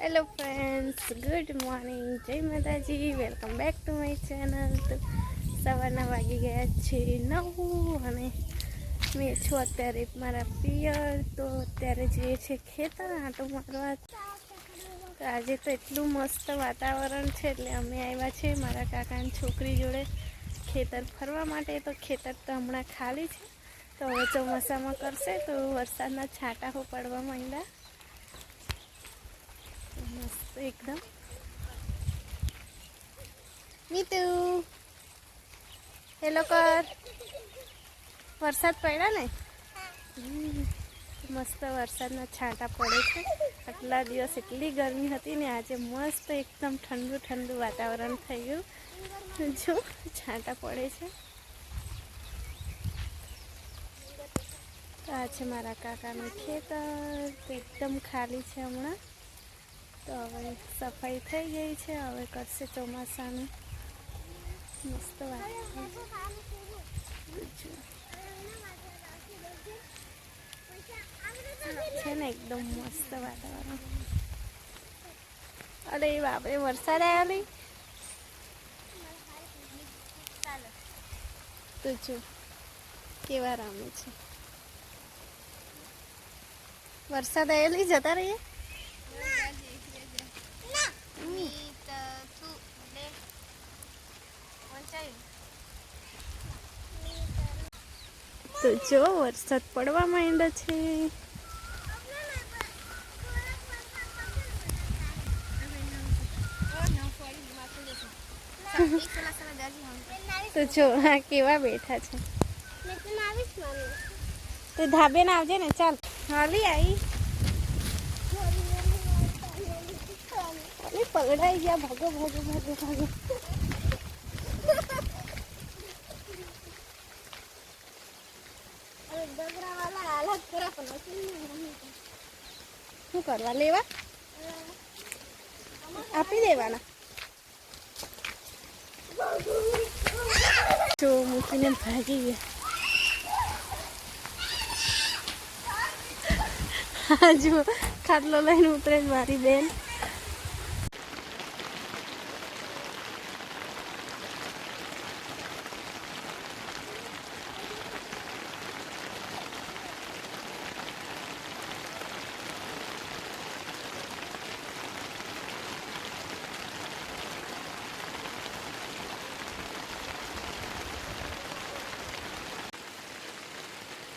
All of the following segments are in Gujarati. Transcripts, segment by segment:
Hello friends good morning Jai Mataji welcome back to my channel તો સવારના વાગી ગયા છે નવું અને મેં છું અત્યારે મારા પિયર. તો અત્યારે જઈએ છે ખેતર, આંટો મારવા. આજે તો એટલું મસ્ત વાતાવરણ છે એટલે અમે આવ્યા છે મારા કાકાની છોકરી જોડે ખેતર ફરવા માટે. તો ખેતર તો હમણાં ખાલી છે. તો હવે ચોમાસામાં કરશે. તો વરસાદના છાંટાઓ પડવા માંડ્યા. એકદમ. નીતુ. હેલો કર. વરસાદ પડ્યા ને? મસ્ત વરસાદના છાંટા પડે છે. આટલા દિવસ એટલી ગરમી હતી ને આજે મસ્ત એકદમ ઠંડુ ઠંડુ વાતાવરણ થઈ ગયું. જો છાંટા પડે છે. આ છે મારા કાકાનું ખેતર. એકદમ ખાલી છે હમણાં. તો હવે સફાઈ થઈ ગઈ છે, હવે કરશે ચોમાસાનું. મસ્ત વાત. છે. ને એકદમ મસ્ત વાતાવરણ. અરે બાપરે, વરસાદ આવ્યો નહીં? તો જો, કેવા રામે છે. વરસાદ આવેલી જતા રહીએ? તો જો વરસાદ પડવા માંડ્યો છે. તો જો હા કેવા બેઠા છે. તો ધાબે ના આવજે ને ચાલ. હાલી આવી પગડાઈ ગયા ભાગો ભાગો ભાગો ભાગો. શું કરવા લેવા? આપી દેવાના. જો મૂકીને ભાગી ગયા. હા, જુઓ, ખાટલો લઈને ઉતરે મારી બેન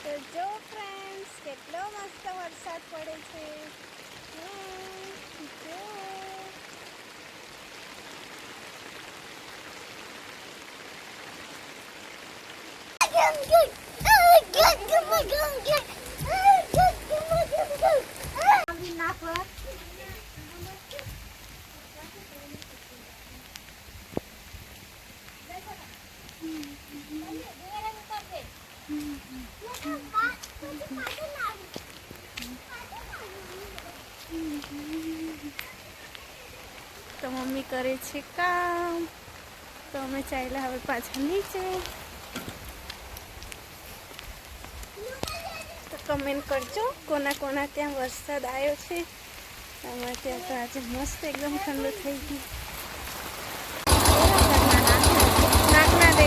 તો જો ફ્રેન્ડ્સ કેટલો મસ્ત વરસાદ પડે છે હમ, જો તો મમ્મી કરે છે કામ. તો અમે ચાલ્યા હવે પાછા નીચે. તો કમેન્ટ કરજો કોના કોના ત્યાં વરસાદ આવ્યો છે. અમારે ત્યાં તો આજે મસ્ત એકદમ ઠંડુ થઈ ગયું નાક ના દે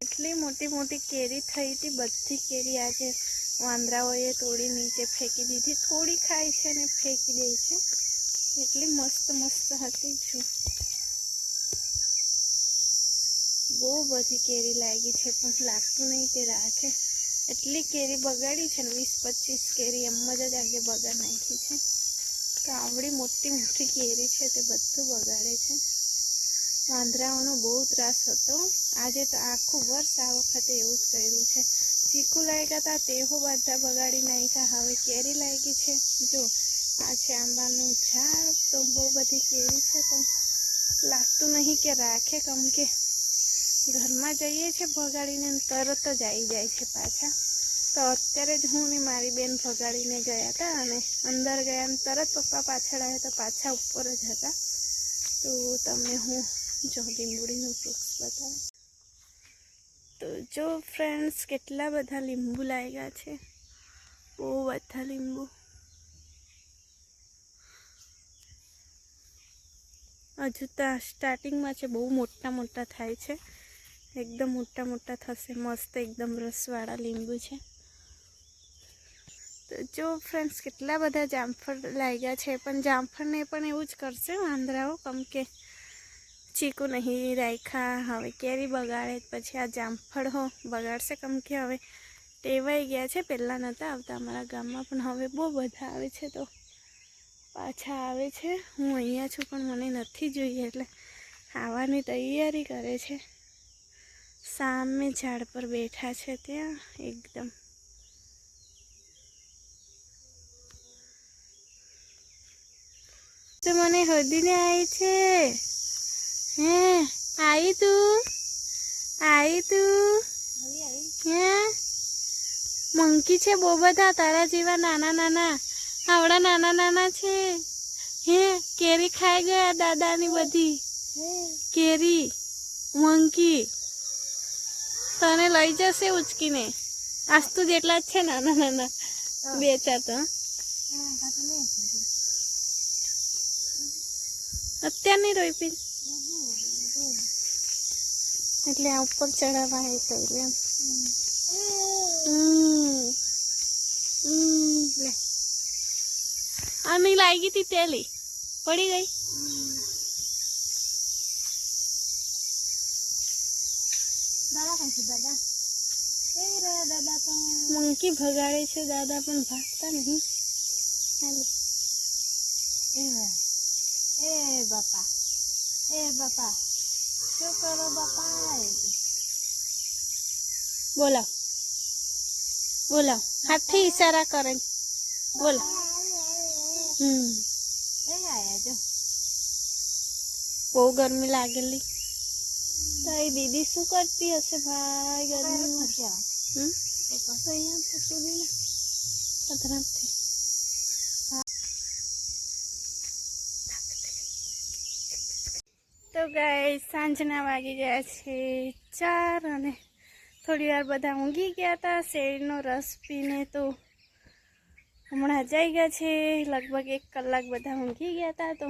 એટલી મોટી મોટી કેરી થઈ હતી બધી કેરી આજે વાંદરાઓએ તોડી નીચે ફેંકી દીધી. થોડી ખાય છે અને ફેંકી દે છે. એટલી મસ્ત મસ્ત હતી છું. બહુ બધી કેરી લાગી છે, પણ લાગતું નહીં તે રાખે. એટલી કેરી બગાડી છે ને વીસ પચીસ કેરી એમ જ આજે બગાડ નાખી છે. તો આવડી મોટી મોટી કેરી છે તે બધું બગાડે છે. વાંદરાઓનો બહુ ત્રાસ હતો. આજે તો આખું વર્ષ આ વખતે એવું જ કર્યું છે. ચીકુ લાગ્યા હતા તેહો બધા બગાડી નાખ્યા. હવે કેરી લાગી છે. જો, આ છે આંબાનું ઝાડ. તો બહુ બધી કેરી છે, પણ લાગતું નહીં કે રાખે કેમ કે ઘરમાં જઈએ છીએ ભગાડીને અને તરત જ આવી જાય છે પાછા. તો અત્યારે જ હું ને મારી બેન ભગાડીને ગયા હતા અને અંદર ગયા અને તરત પપ્પા પાછળ આવ્યા તો, પાછા ઉપર જ હતા. તો તમને હું જો લીંબુડીનું વૃક્ષ બતાવું. તો જો ફ્રેન્ડ્સ, કેટલા બધા લીંબુ લાગ્યા છે. બહુ બધા લીંબુ. હજુ તો સ્ટાર્ટિંગમાં છે, બહુ મોટા મોટા થાય છે. એકદમ મોટા મોટા થશે, મસ્ત એકદમ રસવાળા લીંબુ છે. તો જો ફ્રેન્ડ્સ, કેટલા બધા જામફળ લાગ્યા છે, પણ જામફળને પણ એવું જ કરશે વાંદરાઓ, કેમ કે ચીકુ નહીં રાખ્યા હવે કેરી બગાડે, પછી આ જામફળ હો બગાડશે કેમ કે હવે ટેવાઈ ગયા છે, પહેલાં નહોતા આવતા અમારા ગામમાં, પણ હવે બહુ બધા આવે છે તો પાછા આવે છે. હું અહીંયા છું, પણ મને નથી જોઈએ, એટલે આવવાની તૈયારી કરે છે. સામે ઝાડ પર બેઠા છે ત્યાં, એકદમ. તો મને હદીને આવી છે. હે આવી તું? આવી તું? હે? મંકી છે બહુ બધા તારા જેવા નાના નાના. આવડા નાના નાના છે. હે કેરી ખાઈ ગયા દાદાની બધી. કેરી મંકી. તને લઈ જશે ઉચકીને. આસ્તુ જેટલા જ છે નાના નાના. બે ચાર તો. અત્યારની નહીં રોઈ પી. એટલે આ ઉપર ચડાવવા તો એટલે એમ લે. આ નહીં લાગી હતી તેલી. પડી ગઈ? મંકી ભગાડે છે દાદા પણ ભાગતા નહીં. હાલે. એ બાપા. એ બાપા. શું કરો બાપા બોલાવ બોલાવ હાથથી ઈશારા કરે. બોલો. હમ. બહુ ગરમી લાગેલી. તારી દીદી શું કરતી હશે ભાઈ ગરમીમાં મજા હમ? તો અહીંયા સુધી ને પધરામથી તો ગાય સાંજના વાગી ગયા છે ચાર અને થોડી વાર બધા ઊંઘી ગયા હતા શેરનો રસ પીને તો હમણાં જઈ ગયા છે. લગભગ એક કલાક બધા ઊંઘી ગયા હતા તો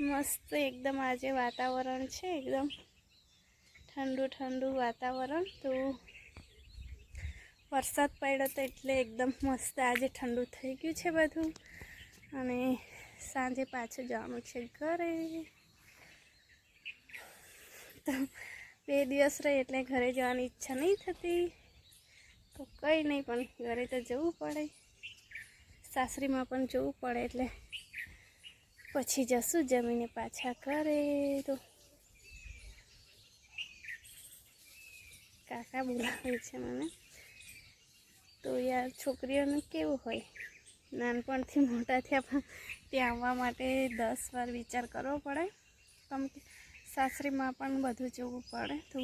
મસ્ત એકદમ આજે વાતાવરણ છે, એકદમ ઠંડુ ઠંડુ વાતાવરણ. તો વરસાદ પડ્યો તો એટલે એકદમ મસ્ત આજે ઠંડુ થઈ ગયું છે બધું. અને સાંજે પાછું જવાનું છે ઘરે. તો બે દિવસ રહે એટલે ઘરે જવાની ઈચ્છા નહીં થતી. તો કંઈ નહીં, પણ ઘરે તો જવું પડે. સાસરીમાં પણ જવું પડે એટલે પછી જશું જમીને પાછા કરે તો. કાકા બોલાવે છે મને. તો યાર છોકરીઓનું કેવું હોય? નાનપણથી મોટા થયા પણ ત્યાં આવવા માટે દસ વાર વિચાર કરવો પડે. કમ કે સાસરીમાં પણ બધું જોવું પડે. તો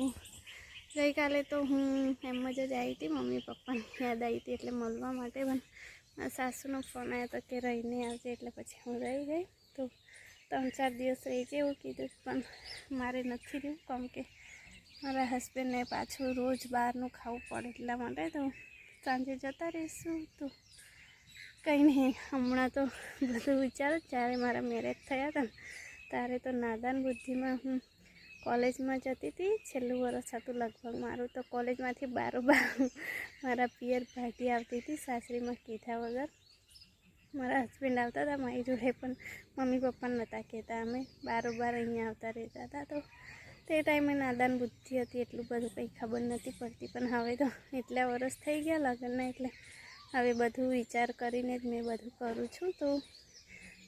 ગઈકાલે તો હું એમ જ આવી હતી, મમ્મી પપ્પાને યાદ આવી હતી એટલે મળવા માટે. પણ મારા સાસુનો ફોન આવ્યો હતો કે રહીને આવજે એટલે પછી હું રહી ગઈ. તો ત્રણ ચાર દિવસ રહી છે એવું કીધું, પણ મારે નથી રહ્યું કેમ કે મારા હસબન્ડને પાછું રોજ બહારનું ખાવું પડે એટલા માટે. તો સાંજે જતા રહીશું. તો કંઈ નહીં, હમણાં તો બધું વિચાર જ્યારે મારા મેરેજ થયા હતા ત્યારે તો નાદાન બુદ્ધિમાં હું કોલેજમાં જતી હતી. છેલ્લું વરસ હતું લગભગ મારું. તો કોલેજમાંથી બારોબાર મારા પિયર ભાગી આવતી હતી સાસરીમાં કીધા વગર. મારા હસબન્ડ આવતા હતા, મારી જોડે પણ મમ્મી પપ્પા નહોતા કહેતા. અમે બારોબાર અહીંયા આવતા રહેતા હતા. તો તે ટાઈમે નાદાન બુદ્ધિ હતી, એટલું બધું કંઈ ખબર નથી પડતી. પણ હવે તો એટલા વરસ થઈ ગયા લગ્નના, એટલે હવે બધું વિચાર કરીને જ મેં બધું કરું છું. તો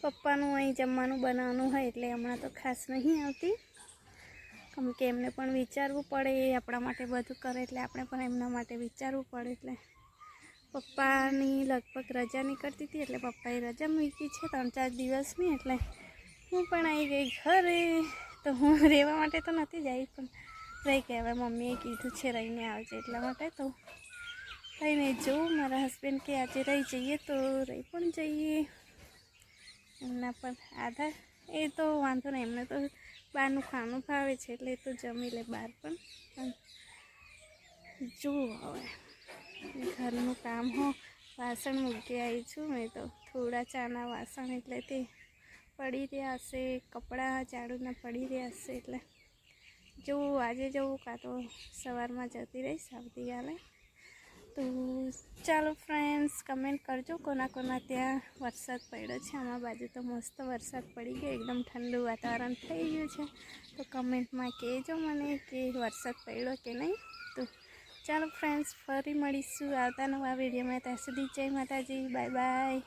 પપ્પાનું અહીં જમવાનું બનાવવાનું હોય એટલે હમણાં તો ખાસ નહીં આવતી. કેમ કે એમને પણ વિચારવું પડે, એ આપણા માટે બધું કરે એટલે આપણે પણ એમના માટે વિચારવું પડે એટલે. પપ્પાની લગભગ રજા નીકળતી હતી એટલે પપ્પાએ રજા મૂકી છે ત્રણ ચાર દિવસની એટલે હું પણ આવી ગઈ ઘરે. તો હું રહેવા માટે તો નથી જઈ પણ રહી કે હવે મમ્મીએ કીધું છે રહીને આવજે એટલા માટે. તો રહીને જોઉં મારા હસબન્ડ કે આજે રહી જઈએ તો રહી પણ જઈએ. એમના પર આધાર. એ તો વાંધો નહીં, એમને તો બહારનું ખાવાનું ભાવે છે, એટલે એ તો જમી લે બહાર પણ. જુઓ હવે. ઘરનું કામ હો, વાસણ મૂકી આવી છું મેં તો. થોડા ચાના વાસણ એટલે તે પડી રહ્યા હશે, કપડાં ઝાડુના પડી રહ્યા હશે, એટલે જવું આજે જવું કાં તો સવારમાં જતી રહીશ આવતીકાલે ચાલો ફ્રેન્ડ્સ કમેન્ટ કરજો. કોના કોના ત્યાં વરસાદ પડ્યો છે? આમાં બાજુ તો મસ્ત વરસાદ પડી ગયો. એકદમ ઠંડુ વાતાવરણ થઈ ગયું છે. તો કમેન્ટમાં કહેજો મને કે વરસાદ પડ્યો કે નહીં. તો ચાલો ફ્રેન્ડ્સ ફરી મળીશું આવતા નવા વિડીયોમાં ત્યાં સુધી જય માતાજી. Bye bye